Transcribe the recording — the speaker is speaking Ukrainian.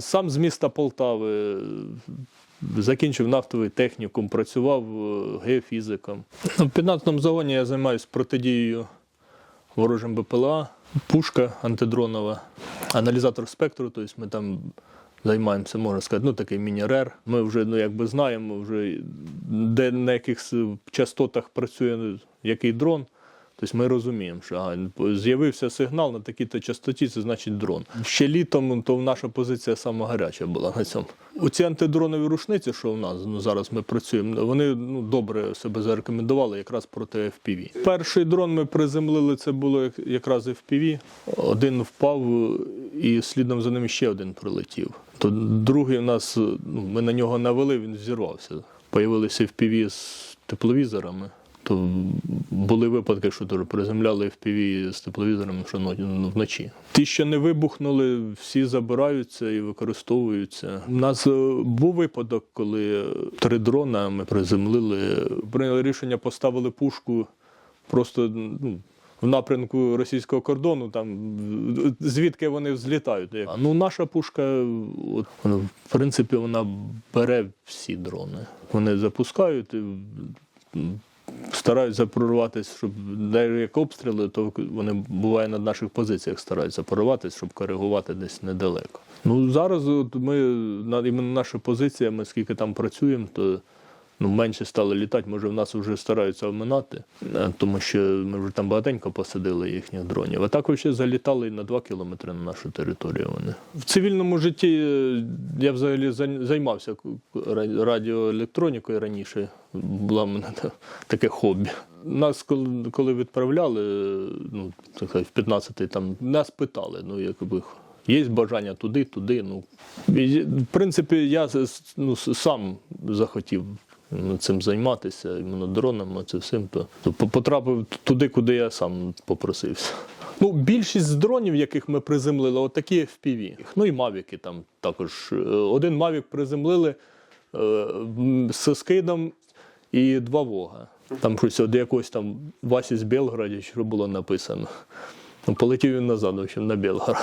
Сам з міста Полтави е, закінчив нафтовий технікум, працював е, геофізиком. Ну, В 15-му загоні я займаюся протидією ворожим БПЛА, пушка антидронова, аналізатор спектру, тобто ми там займаємося, можна сказати, ну такий міні-рер. Ми вже ну, якби знаємо, вже де на яких частотах працює який дрон. Тобто ми розуміємо, що з'явився сигнал на такій-то частоті, це значить дрон. Ще літом то наша позиція сама гаряча була на цьому. Оці антидронові рушниці, що в нас ну, зараз ми працюємо, вони ну, добре себе зарекомендували якраз проти FPV. Перший дрон ми приземлили, це було як- якраз FPV. Один впав і слідом за ним ще один прилетів. То другий у нас, ну, ми на нього навели, він зірвався. Появилися FPV з тепловізорами. То були випадки, що теж приземляли FPV з тепловізором що ну, вночі. Ті, що не вибухнули, всі забираються і використовуються. У нас е, був випадок, коли три дрона ми приземлили, прийняли рішення, поставили пушку просто ну, в напрямку російського кордону, там звідки вони взлітають. Ну, наша пушка, от, вона, в принципі, вона бере всі дрони. Вони запускають. і, Стараються прорватися, щоб навіть як обстріли, то вони буває на наших позиціях стараються прорватися, щоб коригувати десь недалеко. Ну зараз от ми на іменно наша позиція, ми скільки там працюємо, то ну, менше стали літати. Може, в нас вже стараються оминати, е, тому що ми вже там багатенько посадили їхніх дронів. А так ще залітали і на 2 кілометри на нашу територію. Вони в цивільному житті е, я взагалі зай- займався радіоелектронікою раніше. Була в мене таке хобі. Нас, коли, відправляли, е, ну, так в 15-й, там нас питали, ну якби. Є бажання туди, туди. Ну, в принципі, я ну, сам захотів цим займатися, іменно дронами, це всім, то, то потрапив туди, куди я сам попросився. Ну, більшість дронів, яких ми приземлили, отакі FPV. Ну і мавіки там також. Е, Один мавік приземлили е, з скидом і два вога. Там щось від якогось там Васі з Белграді, що було написано. Ну, полетів він назад, в общем, на Белгород.